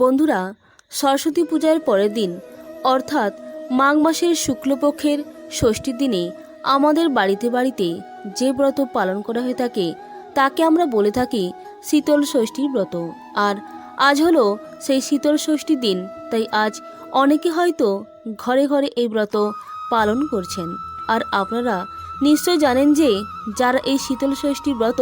বন্ধুরা, সরস্বতী পূজার পরের দিন, অর্থাৎ মাঘ মাসের শুক্লপক্ষের ষষ্ঠীর দিনে আমাদের বাড়িতে বাড়িতে যে ব্রত পালন করা হয়ে থাকে, তাকে আমরা বলে থাকি শীতল ষষ্ঠীর ব্রত। আর আজ হলো সেই শীতল ষষ্ঠীর দিন, তাই আজ অনেকে হয়তো ঘরে ঘরে এই ব্রত পালন করছেন। আর আপনারা নিশ্চয় জানেন যে, যারা এই শীতল ষষ্ঠীর ব্রত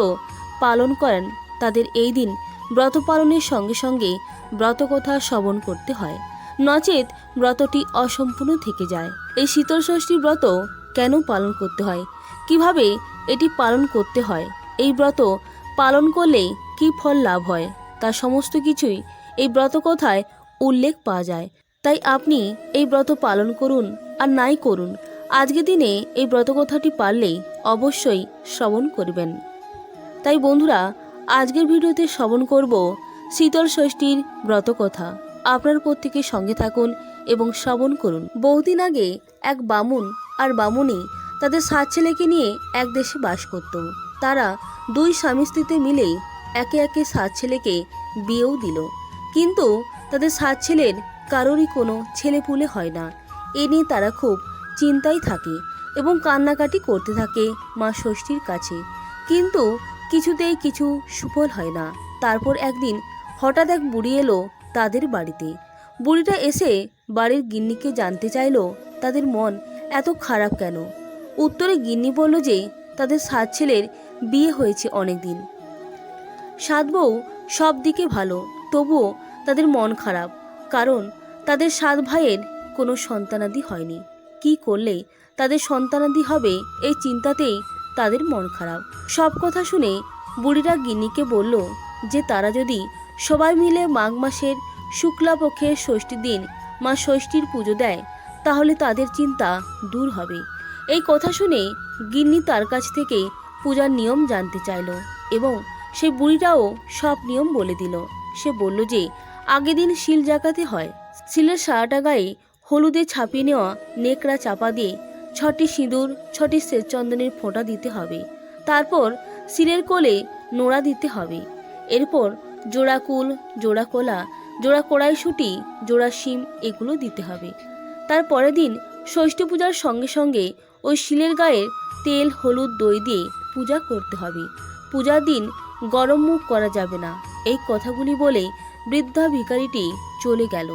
পালন করেন, তাদের এই দিন ব্রত পালনের সঙ্গে সঙ্গে ব্রতকথা শ্রবণ করতে হয়। নচেত ব্রতটি অসম্পূর্ণ থেকে যায়। এই শীতল ষষ্ঠীর ব্রত কেন পালন করতে হয়? কীভাবে এটি পালন করতে হয়? এই ব্রত পালন করলে কি ফল লাভ হয়? তার সমস্ত কিছুই এই ব্রতকথায় উল্লেখ পাওয়া যায়। তাই আপনি এই ব্রত পালন করুন আর নাই করুন। আজকের দিনে এই ব্রতকথাটি পারলে অবশ্যই শ্রবণ করবেন। তাই বন্ধুরা, আজকের ভিডিওতে শ্রবণ করব শীতল ষষ্ঠীর ব্রতকথা। আপনার প্রত্যেকের সঙ্গে থাকুন এবং শ্রবণ করুন। বহুদিন আগে এক বামুন আর বামুনি তাদের সাত ছেলেকে নিয়ে এক দেশে বাস করত। তারা দুই স্বামী স্ত্রীতে মিলে একে একে সাত ছেলেকে বিয়েও দিল। কিন্তু তাদের সাত ছেলের কারোরই কোনো ছেলেপুলে হয় না। এ নিয়ে তারা খুব চিন্তায় থাকে এবং কান্নাকাটি করতে থাকে মা ষষ্ঠীর কাছে। কিন্তু কিছুতেই কিছু সুফল হয় না। তারপর একদিন হঠাৎ এক বুড়ি এলো তাদের বাড়িতে। বুড়িটা এসে বাড়ির গিন্নিকে জানতে চাইলো, তাদের মন এত খারাপ কেন? উত্তরে গিন্নি বলল যে, তাদের সাত ছেলের বিয়ে হয়েছে অনেক দিন সাত বউ সব দিকে ভালো, তবুও তাদের মন খারাপ, কারণ তাদের সাত ভাইয়ের কোনো সন্তানাদি হয়নি। কি করলে তাদের সন্তানাদি হবে এই চিন্তাতেই তাদের মন খারাপ। সব কথা শুনে বুড়িরা গিন্নিকে বলল যে, তারা যদি সবাই মিলে মাঘ মাসের শুক্লাপক্ষের ষষ্ঠীর দিন মা ষষ্ঠীর পুজো দেয়, তাহলে তাদের চিন্তা দূর হবে। এই কথা শুনে গিন্নি তার কাছ থেকে পূজার নিয়ম জানতে চাইল এবং সেই বুড়িটাও সব নিয়ম বলে দিল। সে বলল যে, আগের দিন শিল জাগাতে হয়। শিলের সারাটা গায়ে হলুদে ছাপিয়ে নেওয়া নেকড়া চাপা দিয়ে ছটি সিঁদুর, ছটি শ্বেতচন্দনের ফোঁটা দিতে হবে। তারপর শিলের কোলে নোড়া দিতে হবে। এরপর জোড়া কুল, জোড়া কোলা, জোড়া কড়াইশুঁটি জোড়া শিম এগুলো দিতে হবে। তার পরের দিন ষষ্ঠী পূজার সঙ্গে সঙ্গে ওই শিলের গায়ে তেল, হলুদ, দই দিয়ে পূজা করতে হবে। পূজার দিন গরম মুখ করা যাবে না। এই কথাগুলি বলে বৃদ্ধা ভিখারিটি চলে গেল।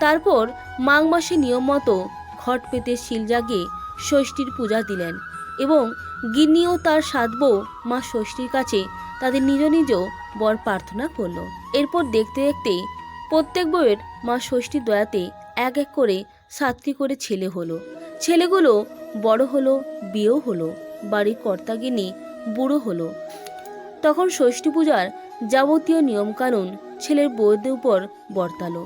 তারপর মাঘ মাসে নিয়ম মতো ঘট পেতে শিল জাগে ষষ্ঠীর পূজা দিলেন এবং গিন্নি ও তার সাত বউ মা ষষ্ঠীর কাছে তাদের নিজ নিজ বর প্রার্থনা করল। এরপর দেখতে দেখতে প্রত্যেক বউয়ের মা ষষ্ঠীর দয়াতে এক এক করে সাতটি করে ছেলে হলো। ছেলেগুলো বড় হলো, বিয়েও হলো, বাড়ির কর্তাগিনী বুড়ো হলো। তখন ষষ্ঠী পূজার যাবতীয় নিয়মকানুন ছেলের বউদের উপর বর্তালো।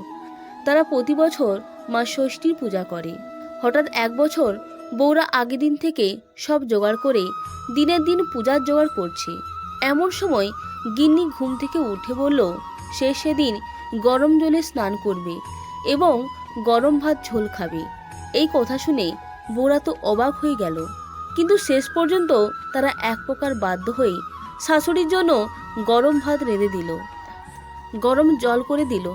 তারা প্রতি বছর মা ষষ্ঠীর পূজা করে। হঠাৎ এক বছর বউরা আগের দিন থেকে সব জোগাড় করে দিনের দিন পূজার জোগাড় করছে। এমন সময় গিন্নি ঘুম থেকে উঠে বলল, সে সেদিন গরম জলে স্নান করবে এবং গরম ভাত ঝোল খাবে। এই কথা শুনে বউরা তো অবাক হয়ে গেল। কিন্তু শেষ পর্যন্ত তারা এক প্রকার বাধ্য হয়ে শাশুড়ির জন্য গরম ভাত রেঁধে দিল, গরম জল করে দিল।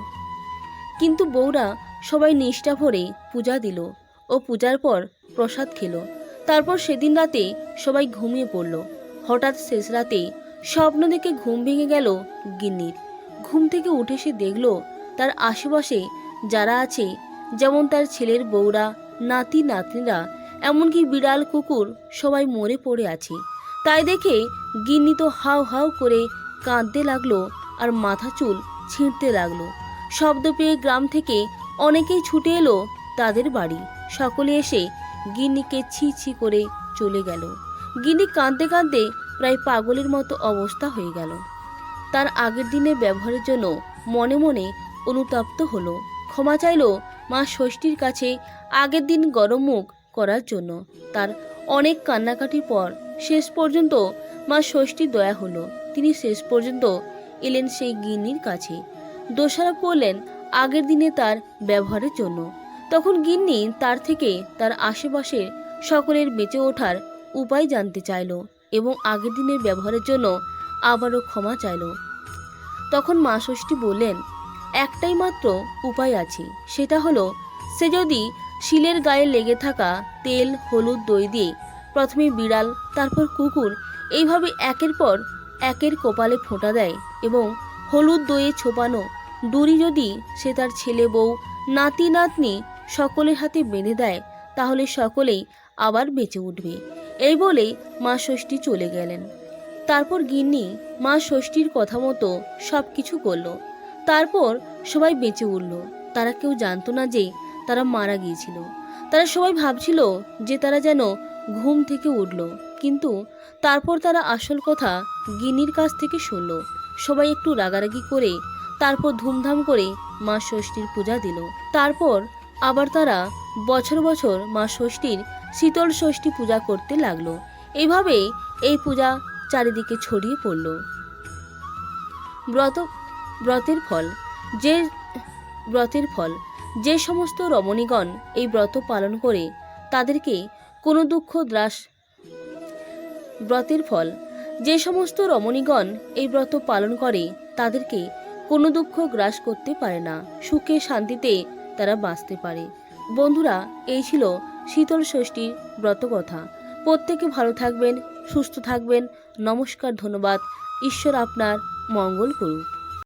কিন্তু বউরা সবাই নিষ্ঠা ভরে পূজা দিল ও পূজার পর প্রসাদ খেলো। তারপর সেদিন রাতে সবাই ঘুমিয়ে পড়ল। হঠাৎ শেষ রাতে স্বপ্ন দেখে ঘুম ভেঙে গেল গিন্নির। ঘুম থেকে উঠে সে দেখল তার আশেপাশে যারা আছে, যেমন তার ছেলের বউরা, নাতি, নাতনিরা, এমনকি বিড়াল, কুকুর সবাই মরে পড়ে আছে। তাই দেখে গিন্নি তো হাউ হাউ করে কাঁদতে লাগল আর মাথা চুল ছিঁড়তে লাগল। শব্দ পেয়ে গ্রাম থেকে অনেকেই ছুটে এলো তাদের বাড়ি। সকলে এসে গিন্নিকে ছি ছি করে চলে গেল। গিন্নি কাঁদতে কাঁদতে প্রায় পাগলের মতো অবস্থা হয়ে গেল। তার আগের দিনের ব্যবহারের জন্য মনে মনে অনুতপ্ত হলো। ক্ষমা চাইলো মা ষষ্ঠীর কাছে আগের দিন গরম মুখ করার জন্য। তার অনেক কান্নাকাটির পর শেষ পর্যন্ত মা ষষ্ঠীর দয়া হলো। তিনি শেষ পর্যন্ত এলেন সেই গিন্নির কাছে। দোষারোপ করলেন আগের দিনে তার ব্যবহারের জন্য। তখন গিন্নি তার থেকে তার আশেপাশের সকলের বেঁচে ওঠার উপায় জানতে চাইল। এবং আগের দিনের ব্যবহারের জন্য আবারও ক্ষমা চাইল। তখন মা ষষ্ঠী বললেন, একটাই মাত্র উপায় আছে, সেটা হলো, সে যদি শিলের গায়ে লেগে থাকা তেল, হলুদ, দই দিয়ে প্রথমে বিড়াল, তারপর কুকুর, এইভাবে একের পর একের কপালে ফোঁটা দেয় এবং হলুদ দইয়ে ছোপানো দড়ি যদি সে তার ছেলে বউ, নাতি, নাতনি সকলের হাতে বেঁধে দেয়, তাহলে সকলেই আবার বেঁচে উঠবে। এই বলে মা ষষ্ঠী চলে গেলেন। তারপর গিন্নি মা ষষ্ঠীর কথা মতো সব কিছু করল। তারপর সবাই বেঁচে উঠল। তারা কেউ জানতো না যে তারা মারা গিয়েছিল। তারা সবাই ভাবছিল যে তারা যেন ঘুম থেকে উঠল। কিন্তু তারপর তারা আসল কথা গিন্নির কাছ থেকে শুনল। সবাই একটু রাগারাগি করে তারপর ধুমধাম করে মা ষষ্ঠীর পূজা দিল। তারপর আবার তারা বছর বছর মা ষষ্ঠীর শীতল ষষ্ঠী পূজা করতে লাগল। এইভাবেই এই পূজা চারিদিকে ছড়িয়ে পড়ল। ব্রত, ব্রতের ফল, যে, ব্রতের ফল, যে সমস্ত রমণীগণ এই ব্রত পালন করে, তাদেরকে কোনো দুঃখ, দ্রাস, ব্রতের ফল, যে সমস্ত রমণীগণ এই ব্রত পালন করে, তাদেরকে কোনো দুঃখ, গ্রাস করতে পারে না। সুখে শান্তিতে তারা বাঁচতে পারে। বন্ধুরা, এই ছিল শীতল ষষ্ঠীর ব্রতকথা। প্রত্যেকে ভালো থাকবেন সুস্থ থাকবেন। নমস্কার ধন্যবাদ। ঈশ্বর আপনার মঙ্গল করুক।